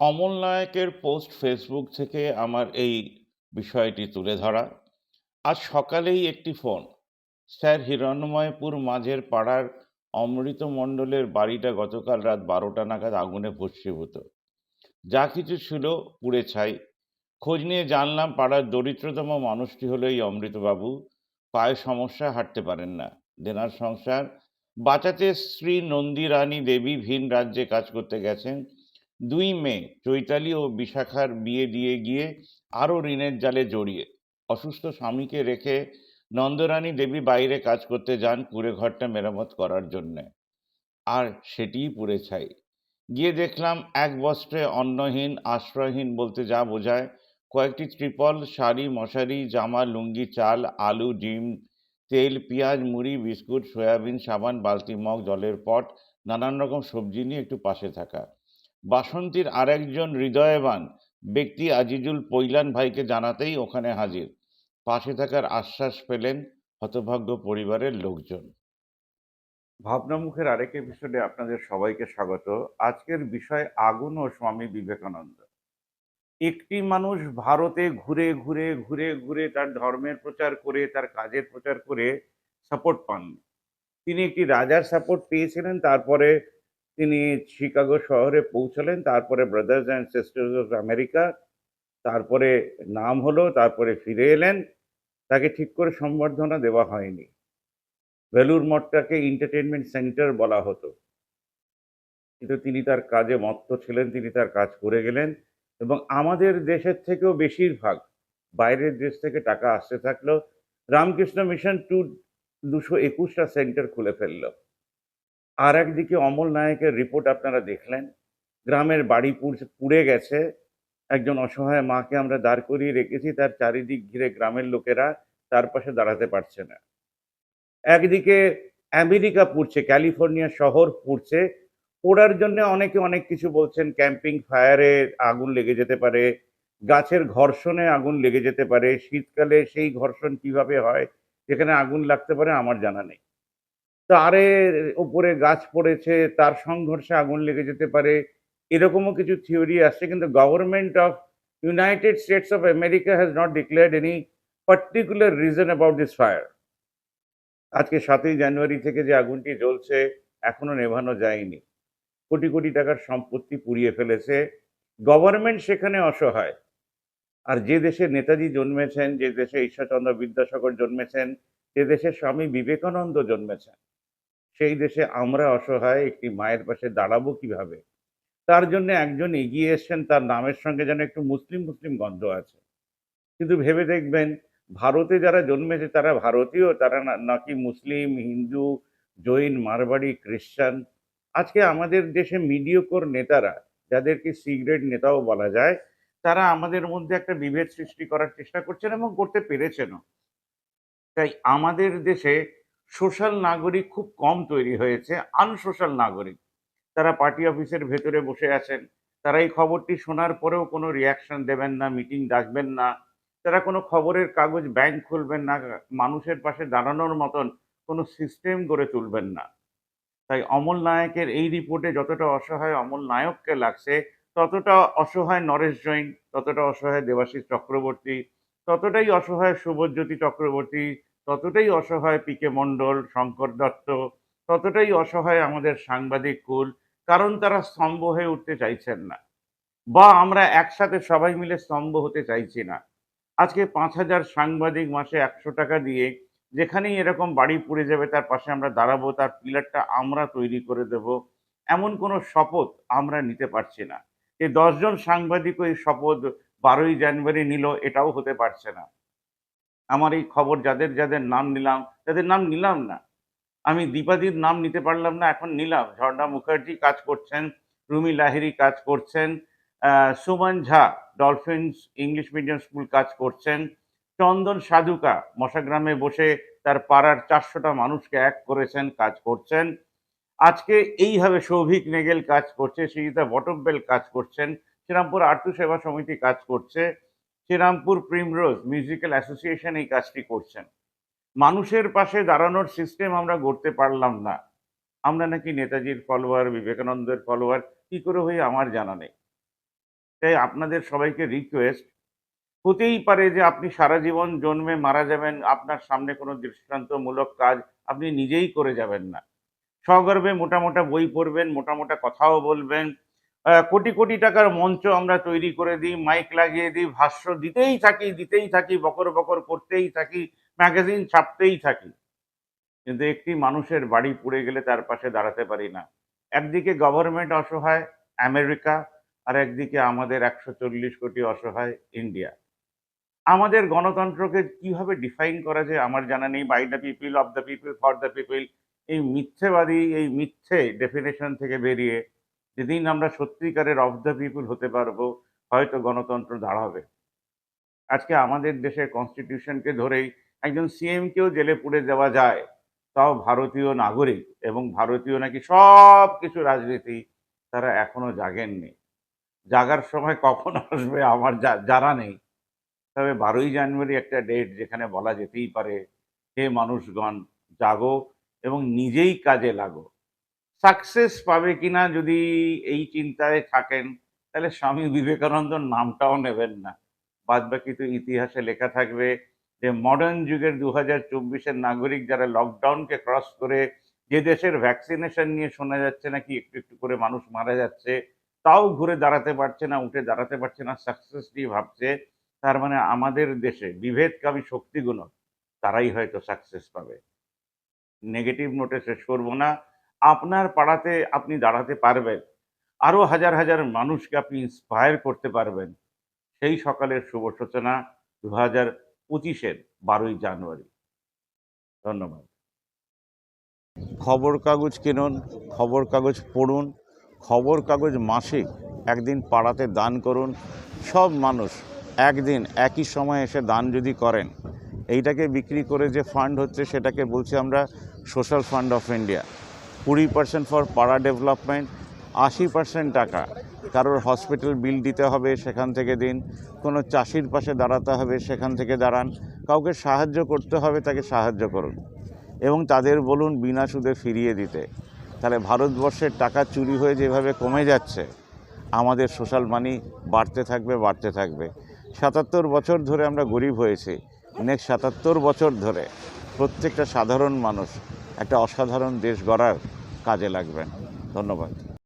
অমল নায়কের post Facebook থেকে আমার এই বিষয়টি তুলে ধরা। আজ সকালেই একটি ফোন স্যার হিরণ্ময়পুর মাঝের পাড়ার অমৃত মণ্ডলের বাড়িটা গতকাল রাত বারোটা নাগাদ আগুনে ভস্মীভূত। যা কিছু ছিল পুড়ে ছাই। খোঁজ নিয়ে জানলাম পাড়ার দরিদ্রতম মানুষটি হলো এই অমৃতবাবু। পায়ে সমস্যা, হাঁটতে পারেন না। দেনার সংসার। বাঁচাতে স্ত্রী নন্দী রানী দেবী ভিন রাজ্যে কাজ করতে গেছেন। দুই মেয়ে চৈতালি ও বিশাখার বিয়ে দিয়ে গিয়ে আরও ঋণের জালে জড়িয়ে। অসুস্থ স্বামীকে রেখে নন্দরানী দেবী বাইরে কাজ করতে যান কুড়ে ঘরটা মেরামত করার জন্যে। আর সেটিই পুড়ে ছাই। গিয়ে দেখলাম এক বস্ত্রে অন্নহীন, আশ্রয়হীন বলতে যা বোঝায়, কয়েকটি ত্রিপল, শাড়ি, মশারি, জামা, লুঙ্গি, চাল, আলু, ডিম, তেল, পেঁয়াজ, মুড়ি, বিস্কুট, সয়াবিন, সাবান, বালতি, মগ, জলের পট, নানান রকম সবজি নিয়ে একটু পাশে থাকা। বাসন্তীর আরেকজন হৃদয়বান ব্যক্তি আজিজুল পৈলান ভাইকে জানাতেই ওখানে হাজির। পাশে থাকার আশ্বাস পেলেন হতভাগ্য পরিবারের লোকজন। ভাবনামুখের আরেক এপিসোডে আপনাদের সবাইকে স্বাগত। আজকের বিষয় আগুন ও স্বামী বিবেকানন্দ। একটি মানুষ ভারতে ঘুরে ঘুরে ঘুরে ঘুরে তার ধর্মের প্রচার করে, তার কাজের প্রচার করে সাপোর্ট পান তিনি একটি রাজার সাপোর্ট পেয়েছিলেন, তারপরে তিনি শিকাগো শহরে পৌঁছলেন, তারপরে brothers and sisters of America তারপরে নাম হলো, তারপরে ফিরে এলেন। তাকে ঠিক করে সম্বর্ধনা দেওয়া হয়নি। ভেলুর মঠটাকে এন্টারটেনমেন্ট সেন্টার বলা হতো। কিন্তু তিনি তার কাজে মত্ত ছিলেন, তিনি তার কাজ করে গেলেন। এবং আমাদের দেশের থেকেও বেশিরভাগ, বাইরের দেশ থেকে টাকা আসতে থাকল। রামকৃষ্ণ মিশন টু দুশো একুশটা সেন্টার খুলে ফেলল। আর একদিকে অমল নায়কের রিপোর্ট আপনারা দেখলেন। গ্রামের বাড়ি পুড়- গেছে। একজন অসহায় মাকে আমরা দাঁড় করিয়ে রেখেছি, তার চারিদিক ঘিরে গ্রামের লোকেরা তার পাশে দাঁড়াতে পারছে না। একদিকে আমেরিকা পুড়ছে, ক্যালিফোর্নিয়া শহর পুড়ছে। পোড়ার জন্য অনেকে অনেক কিছু বলছেন, ক্যাম্পিং ফায়ারে আগুন লেগে যেতে পারে, গাছের ঘর্ষণে আগুন লেগে যেতে পারে, শীতকালে সেই ঘর্ষণ কীভাবে হয়, যেখানে আগুন লাগতে পারে আমার জানা নেই। তারের উপরে গাছ পড়েছে, তার সংঘর্ষে আগুন লেগে যেতে পারে, এরকমও কিছু থিওরি আসছে, কিন্তু government of United States of America has not declared any particular reason about this fire আজকে সাতই জানুয়ারি থেকে যে আগুনটি জ্বলছে, এখনও নেভানো যায়নি। কোটি কোটি টাকার সম্পত্তি পুড়িয়ে ফেলেছে। গভর্নমেন্ট সেখানে অসহায়। আর যে দেশে নেতাজি জন্মেছেন, যে দেশে ঈশ্বরচন্দ্র বিদ্যাসাগর জন্মেছেন, যে দেশে স্বামী বিবেকানন্দ জন্মেছেন সেই দেশে আমরা অসহায়, একটি মায়ের পাশে দাঁড়াবো কীভাবে? তার জন্য একজন এগিয়ে এসছেন, তার নামের সঙ্গে যেন একটু মুসলিম মুসলিম গন্ধ আছে। কিন্তু ভেবে দেখবেন, ভারতে যারা জন্মেছে, তারা ভারতীয়, তারা নাকি মুসলিম, হিন্দু, জৈন, মারবাড়ি, খ্রিস্টান। আজকে আমাদের দেশে মিডিয়কর নেতারা, যাদেরকে সিগারেট নেতাও বলা যায়, তারা আমাদের মধ্যে একটা বিভেদ সৃষ্টি করার চেষ্টা করছেন এবং করতে পেরেছেনও। তাই আমাদের দেশে সোশ্যাল নাগরিক খুব কম তৈরি হয়েছে, আনসোশ্যাল নাগরিক। তারা পার্টি অফিসের ভেতরে বসে আছেন, তারা এই খবরটি শোনার পরেও কোনো রিয়াকশন দেবেন না মিটিং ডাকবেন না। তারা কোনো খবরের কাগজ ব্যাংক খুলবেন না, মানুষের পাশে দাঁড়ানোর মতন কোনো সিস্টেম গড়ে তুলবেন না। তাই অমল নায়কের এই রিপোর্টে যতটা অসহায় অমল নায়ককে লাগছে, ততটা অসহায় নরেশ জৈন, ততটা অসহায় দেবাশিস চক্রবর্তী, ততটাই অসহায় শুভজ্যোতি চক্রবর্তী ততটাই অসহায় পিকে মণ্ডল, শঙ্কর দত্ত, ততটাই অসহায় আমাদের সাংবাদিক কুল, কারণ তারা স্তম্ভ হয়ে উঠতে চাইছেন না। বা আমরা একসাথে সবাই মিলে স্তম্ভ হতে চাইছি না। আজকে পাঁচ হাজার সাংবাদিক মাসে একশো টাকা দিয়ে যেখানেই এরকম বাড়ি পুড়ে যাবে, তার পাশে আমরা দাঁড়াবো, তার পিলারটা আমরা তৈরি করে দেব, এমন কোনো শপথ আমরা নিতে পারছি না। যে দশজন সাংবাদিক ওই শপথ বারোই জানুয়ারি নিল, এটাও হতে পারছে না। আমার এই খবর যাদের যাদের নাম নিলাম তাদের নাম নিলাম না, আমি দীপাদির নাম নিতে পারলাম না, এখন নিলাম। ঝর্ণা মুখার্জি কাজ করছেন, রুমি লাহিরি কাজ করছেন Suman Jha Dolphins English medium school কাজ করছেন, চন্দন সাধুকা, মশাগ্রামে বসে তার পাড়ার চারশোটা মানুষকে এক করেছেন, কাজ করছেন। আজকে এইভাবে সৌভিক নেগেল কাজ করছে, সৃজিতা বটব্বেল কাজ করছেন, শ্রীরামপুর আর্থ সেবা সমিতি কাজ করছে। শ্রীরামপুর প্রিমরোজ মিউজিক্যাল অ্যাসোসিয়েশন এই কাজটি করছেন। মানুষের পাশে দাঁড়ানোর সিস্টেম আমরা গড়তে পারলাম না। আমরা নাকি নেতাজির ফলোয়ার বিবেকানন্দের ফলোয়ার কি করে হয়ে আমার জানা নেই। তাই আপনাদের সবাইকে রিকোয়েস্ট হতেই পারে যে আপনি সারা জীবন জন্মে মারা যাবেন, আপনার সামনে কোনো দৃষ্টান্তমূলক কাজ আপনি নিজেই করে যাবেন না। সগর্বে মোটা মোটা বই পড়বেন, মোটা মোটা কথাও বলবেন কোটি কোটি টাকার মঞ্চ আমরা তৈরি করে দিই মাইক লাগিয়ে দিই, ভাষ্য দিতেই থাকি দিতেই থাকি, বকর বকর করতেই থাকি ম্যাগাজিন ছাপতেই থাকি। কিন্তু একটি মানুষের বাড়ি পুড়ে গেলে তার পাশে দাঁড়াতে পারি না। একদিকে গভর্নমেন্ট অসহায়, আমেরিকা, আর একদিকে আমাদের একশো চল্লিশ কোটি অসহায় ইন্ডিয়া। আমাদের গণতন্ত্রকে কীভাবে ডিফাইন করা যায় আমার জানা নেই। By the people of the people for the people এই মিথ্যেবাদী, এই মিথ্যে ডেফিনেশন থেকে বেরিয়ে যেদিন আমরা সত্যিকারের অফ দ্য পিপল হতে পারব, হয়তো গণতন্ত্র দাঁড়াবে আজকে আমাদের দেশের কনস্টিটিউশনকে ধরেই একজন সিএমকেও জেলে পুড়ে দেওয়া যায়, তাও ভারতীয় নাগরিক এবং ভারতীয় নাকি সব কিছু রাজনীতি তারা এখনও জাগেননি। জাগার সময় কখন আসবে আমার জানা নেই। তবে বারোই জানুয়ারি একটা ডেট যেখানে বলা যেতেই পারে, হে মানুষগণ, জাগো এবং নিজেই কাজে লাগো। সাকসেস পাবে কিনা যদি এই চিন্তায় থাকেন, তাহলে স্বামী বিবেকানন্দর নামটাও নেবেন না। বাদ বাকি তো ইতিহাসে লেখা থাকবে যে মডার্ন যুগের দু হাজার চব্বিশের নাগরিক যারা লকডাউনকে ক্রস করে যে দেশের ভ্যাকসিনেশন নিয়ে শোনা যাচ্ছে নাকি, একটু একটু করে মানুষ মারা যাচ্ছে, তাও ঘুরে দাঁড়াতে পারছে না, উঠে দাঁড়াতে পারছে না সাকসেস নিয়ে ভাবছে, তার মানে আমাদের দেশে বিভেদকামী শক্তিগুলো, তারাই হয়তো সাকসেস পাবে। নেগেটিভ নোটে শেষ করব না। আপনার পাড়াতে আপনি দাঁড়াতে পারবেন। আরও হাজার হাজার মানুষকে আপনি ইন্সপায়ার করতে পারবেন। সেই সকালের শুভ সূচনা দু হাজার পঁচিশের বারোই জানুয়ারি। ধন্যবাদ। খবর কাগজ কিনুন, খবর কাগজ পড়ুন, খবর কাগজ মাসিক একদিন পাড়াতে দান করুন। সব মানুষ একদিন একই সময় এসে দান যদি করেন, এইটাকে বিক্রি করে যে ফান্ড হচ্ছে সেটাকে বলছি আমরা সোশ্যাল ফান্ড অফ ইন্ডিয়া কুড়ি পার্সেন্ট ফর পাড়া ডেভেলপমেন্ট আশি পার্সেন্ট টাকা। কারোর হসপিটাল বিল দিতে হবে সেখান থেকে দিন, কোনো চাষির পাশে দাঁড়াতে হবে সেখান থেকে দাঁড়ান, কাউকে সাহায্য করতে হবে তাকে সাহায্য করুন। এবং তাদের বলুন বিনা সুদে ফিরিয়ে দিতে। তাহলে ভারতবর্ষের টাকা চুরি হয়ে যেভাবে কমে যাচ্ছে, আমাদের সোশ্যাল মানি বাড়তে থাকবে বাড়তে থাকবে। সাতাত্তর বছর ধরে আমরা গরিব হয়েছি। নেক্সট সাতাত্তর বছর ধরে প্রত্যেকটা সাধারণ মানুষ একটা অসাধারণ দেশ গড়ার কাজে লাগবেন ধন্যবাদ।